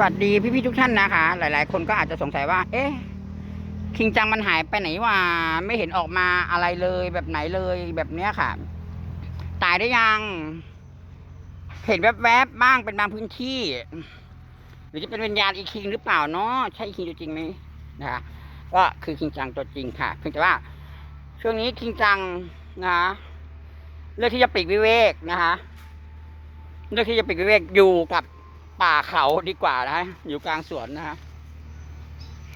สวัสดีพี่ๆทุกท่านนะคะ หลาย ๆ คนก็อาจจะสงสัยว่า เอ๊ะคิงจังมันหายไปไหนวะไม่เห็นออกมาอะไรเลยแบบไหนเลยแบบเนี้ยค่ะ ตายได้ยัง เห็นแวบๆบ้างเป็นบางพื้นที่ หรือจะเป็นวิญญาณอีคิงหรือเปล่าเนาะใช่คิงตัวจริงไหมนะคะก็คือคิงจังตัวจริงค่ะ เพียงแต่ว่า ช่วงนี้คิงจังนะคะเลือกที่จะปลีกวิเวกนะคะเลือกที่จะปลีกวิเวกอยู่กับ ป่าเขาดีกว่านะอยู่กลางสวนนะคะ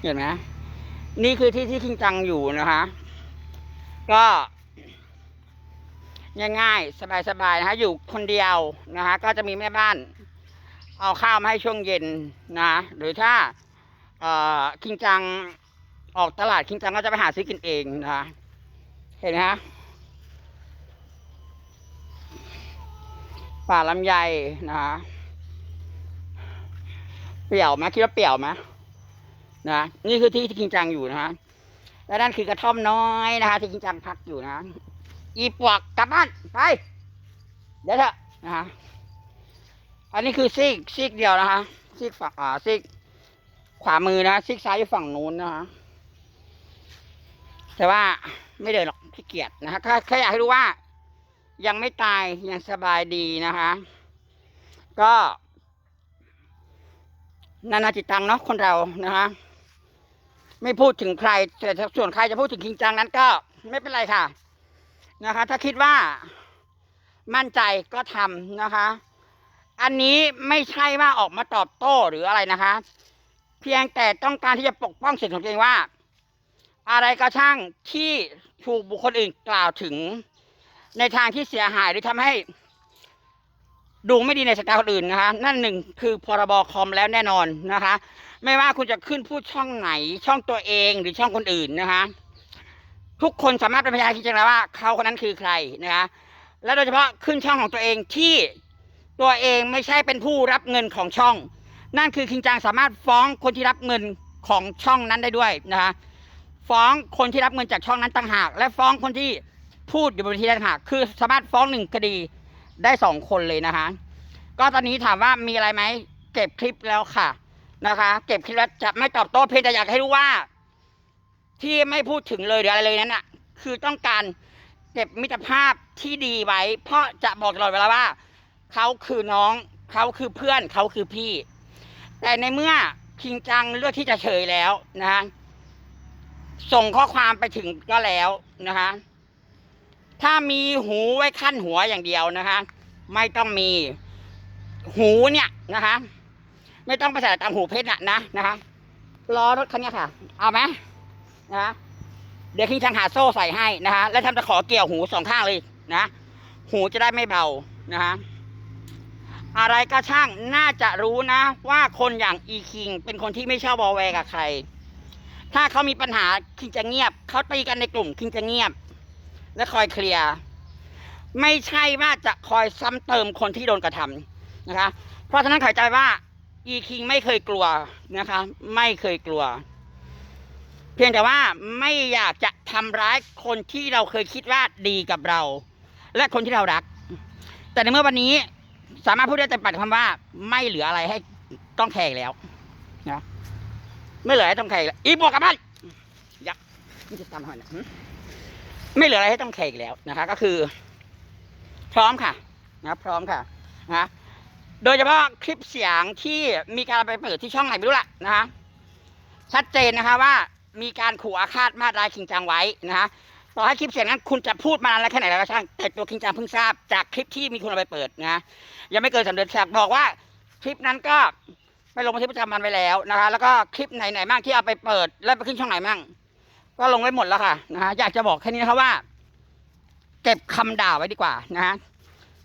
เห็นไหมนี่คือที่ที่คิงจังอยู่นะคะก็ง่ายๆสบายๆนะคะอยู่คนเดียวนะคะก็จะมีแม่บ้าน เอาข้าวมาให้ช่วงเย็นนะหรือถ้าเอ่อคิงจังออกตลาดคิงจังก็จะไปหาซื้อกินเองนะคะเห็นไหมฮะป่าลำไยนะคะ เปี่ยวไหมคิดว่าเปี่ยวไหมนะนี่คือที่ที่คิงจังอยู่นะคะและนั่นคือกระท่อมน้อยนะคะที่คิงจังพักอยู่นะอีปวกกลับบ้านไปเดี๋ยวเถอะนะคะอันนี้คือซีกซีกเดียวนะคะซีกฝั่งอ่าซีกขวามือนะซีกซ้ายอยู่ฝั่งนู้นนะคะแต่ว่าไม่เดินหรอกขี้เกียจนะคะแค่แค่อยากให้รู้ว่า ยังไม่ตายยังสบายดีนะคะ ก็ นานาจิตตังเนาะคนเรานะคะไม่พูดถึงใครแต่ส่วนใครจะพูดถึงคิงจังนั้นก็ไม่เป็นไรค่ะนะคะ ถ้าคิดว่ามั่นใจก็ทำนะคะ อันนี้ไม่ใช่ว่าออกมาตอบโต้หรืออะไรนะคะ เพียงแต่ต้องการที่จะปกป้องสิทธิของตัวเองว่า อะไรก็ช่างที่ถูกบุคคลอื่นกล่าวถึง ในทางที่เสียหายหรือทำให้ ดูไม่ดีในสายตาคนอื่นนะคะ นั่นหนึ่งคือพรบคอมแล้วแน่นอนนะคะ ไม่ว่าคุณจะขึ้นพูดช่องไหนช่องตัวเองหรือช่องคนอื่นนะคะ ทุกคนสามารถเป็นพยานคิดจังแล้วว่าเขาคนนั้นคือใครนะคะ และโดยเฉพาะขึ้นช่องของตัวเองที่ตัวเองไม่ใช่เป็นผู้รับเงินของช่อง นั่นคือคิงจังสามารถฟ้องคนที่รับเงินของช่องนั้นได้ด้วยนะคะ ฟ้องคนที่รับเงินจากช่องนั้นต่างหาก และฟ้องคนที่พูดอยู่บนที่ต่างหาก คือสามารถฟ้องหนึ่งคดี ได้สองคนเลยนะคะ ก็ตอนนี้ถามว่ามีอะไรไหมเก็บคลิปแล้วค่ะนะคะ เก็บคลิปแล้วจะไม่ตอบโต้เพียงแต่อยากให้รู้ว่า ที่ไม่พูดถึงเลยหรืออะไรเลยนั้นอะคือต้องการเก็บมิตรภาพที่ดีไว้ เพราะจะบอกตลอดเวลาว่า เขาคือน้องเขาคือเพื่อนเขาคือพี่ แต่ในเมื่อคิงจังเลือกที่จะเฉยแล้วนะคะส่งข้อความไปถึงก็แล้วนะคะ ถ้ามีหูไว้ขั้นหัวอย่างเดียวนะคะ ไม่ต้องมีหูเนี่ยนะคะ ไม่ต้องไปใส่ตามหูเพชรนะนะนะคะล้อรถคันนี้ค่ะ เอาไหมนะคะเดี๋ยวคิงทางหาโซ่ใส่ให้นะคะ แล้วทำจะขอเกี่ยวหูสองข้างเลยนะ หูจะได้ไม่เบานะคะอะไรก็ช่างน่าจะรู้นะ ว่าคนอย่างอีคิง เป็นคนที่ไม่ชอบวอแวกับใคร ถ้าเขามีปัญหาคิงจะเงียบ เขาตีกันในกลุ่มคิงจะเงียบ และคอยเคลียร์ไม่ใช่ว่าจะคอยซ้ำเติมคนที่โดนกระทำนะคะ เพราะฉะนั้นเข้าใจว่าอีคิงไม่เคยกลัวนะคะ ไม่เคยกลัว เพียงแต่ว่าไม่อยากจะทำร้ายคนที่เราเคยคิดว่าดีกับเรา และคนที่เรารัก แต่ในเมื่อวันนี้สามารถพูดได้เต็มปากคำว่า ไม่เหลืออะไรให้ต้องแคร์อีกแล้วนะไม่เหลือให้ต้องแคร์อีกแล้วอีบวกกับบ้านยักษ์นี่จะตามหอยนะ ไม่เหลืออะไรให้ต้องแคร์อีกแล้วนะคะ ก็คือ พร้อมค่ะนะพร้อมค่ะนะโดยเฉพาะคลิปเสียงที่มีการไปเปิดที่ช่องไหนไม่รู้ละนะคะชัดเจนนะคะว่ามีการขู่อาฆาตมาตรายคิงจังไว้นะคะต่อให้คลิปเสียงนั้นคุณจะพูดมานานแล้วแค่ไหนแล้วก็ช่างแต่ตัวคิงจังเพิ่งทราบจากคลิปที่มีคนเอาไปเปิดนะยังไม่เกินสามเดือนแขกบอกว่าคลิปนั้นก็ไปลงบันทึกประจำวันไว้แล้วนะคะ แล้วก็คลิปไหนๆบ้างที่เอาไปเปิด แล้วไปขึ้นช่องไหนบ้าง ก็ลงไว้หมดแล้วค่ะนะฮะอยากจะบอกแค่นี้นะครับว่า เก็บคำด่าไว้ดีกว่านะฮะ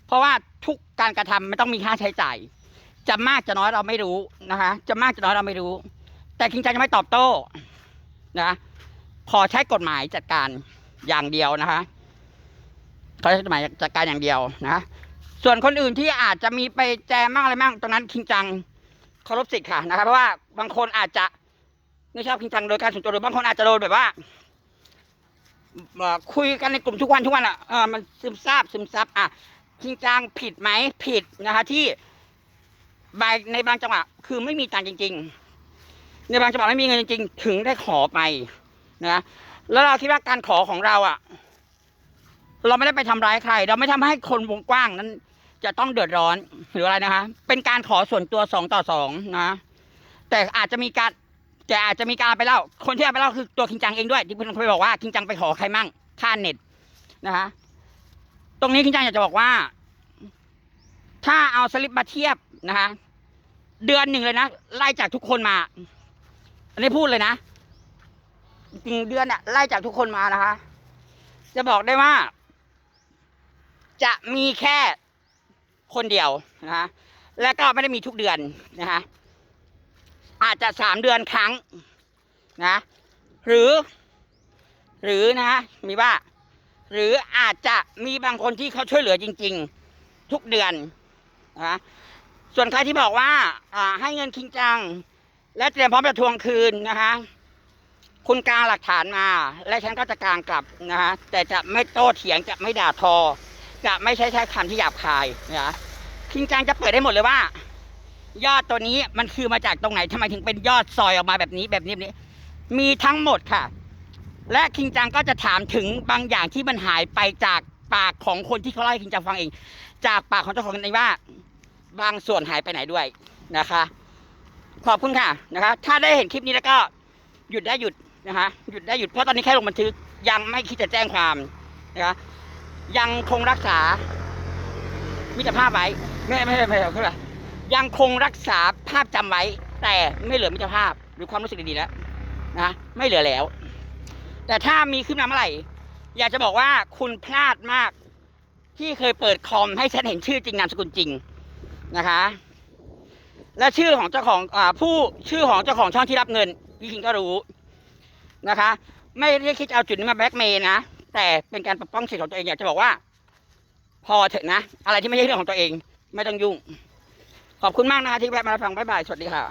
เพราะว่าทุกการกระทำไม่ต้องมีค่าใช้จ่าย จะมากจะน้อยเราไม่รู้นะคะ จะมากจะน้อยเราไม่รู้ แต่คิงจังจะไม่ตอบโต้นะขอใช้กฎหมายจัดการอย่างเดียวนะคะขอใช้กฎหมายจัดการอย่างเดียวนะส่วนคนอื่นที่อาจจะมีไปแจมมั่งอะไรมั่งตรงนั้นคิงจังเคารพสิทธิ์ค่ะนะครับเพราะว่าบางคนอาจจะ ไม่ชอบคิงจังโดยการส่วนตัวหรือบางคนอาจจะโดนแบบว่าคุยกันในกลุ่มทุกวันทุกวันอะเออมันซึมซาบซึมซับอะคิงจังผิดไหมผิดนะคะที่บางในบางจังหวะคือไม่มีตังจริง ๆ ในบางจังหวะไม่มีเงินจริง ๆ ถึงได้ขอไปนะแล้วเราคิดว่าการขอของเราอะ เราไม่ได้ไปทำร้ายใคร เราไม่ทำให้คนวงกว้างนั้น จะต้องเดือดร้อนหรืออะไรนะคะ เป็นการขอส่วนตัวสองต่อสองนะ แต่อาจจะมีการ แต่อาจจะมีการไปเล่า คนที่เอาไปเล่าคือตัวคิงจังเองด้วยที่เพื่อนเคยบอกว่าคิงจังไปขอใครมั่งค่าเน็ตนะคะตรงนี้คิงจังอยากจะบอกว่า ถ้าเอาสลิปมาเทียบนะคะเดือนหนึ่งเลยนะไล่จากทุกคนมา อันนี้พูดเลยนะจริงเดือนเนี่ยไล่จากทุกคนมานะคะ จะบอกได้ว่า จะมีแค่คนเดียวนะคะและก็ไม่ได้มีทุกเดือนนะคะ อาจจะสามเดือนครั้งนะ หรือ หรือนะ มีว่า หรืออาจจะมีบางคนที่เขาช่วยเหลือจริง ๆ ทุกเดือนนะส่วนใครที่บอกว่าอ่าให้เงินคิงจัง และเตรียมพร้อมจะทวงคืนนะคะ คุณกลางหลักฐานมา และฉันก็จะกลางกลับนะคะแต่จะไม่โต้เถียงจะไม่ด่าทอ จะไม่ใช้ใช้คำที่หยาบคายนะคิงจังจะเปิดได้หมดเลยว่า ยอดตัวนี้มันคือมาจากตรงไหนทำไมถึงเป็นยอดซอยออกมาแบบนี้แบบนี้แบบนี้ มีทั้งหมดค่ะ และคิงจังก็จะถามถึงบางอย่างที่มันหายไปจากปากของคนที่เขาเล่าให้คิงจังฟังเอง จากปากของเจ้าของในว่า บางส่วนหายไปไหนด้วยนะคะ ขอบคุณค่ะนะคะ ถ้าได้เห็นคลิปนี้แล้วก็หยุดได้หยุดนะคะหยุดได้หยุดเพราะตอนนี้แค่ลงบันทึกยังไม่คิดจะแจ้งความนะคะยังคงรักษามิตรภาพไว้ไม่ไม่ไม่ไม่ไม่ไม่ ยังคงรักษาภาพจำไว้ แต่ไม่เหลือมิตรภาพหรือความรู้สึกดีๆแล้วนะไม่เหลือแล้ว แต่ถ้ามีขึ้นมาเมื่อไหร่ อยากจะบอกว่าคุณพลาดมากที่เคยเปิดคอมให้ฉันเห็นชื่อจริงนามสกุลจริงนะคะ และชื่อของเจ้าของอผู้ชื่อของเจ้าของช่องที่รับเงินพี่คิงก็รู้นะคะ ไม่ได้คิดเอาจุดนี้มาแบล็กเมย์นะแต่เป็นการปกป้องสิทธิ์ของตัวเองอยากจะบอกว่า พอเถอะนะ อะไรที่ไม่ใช่เรื่องของตัวเอง ไม่ต้องยุ่ง ขอบคุณมากนะคะที่แวะมารับฟังบ๊ายบาย สวัสดีค่ะ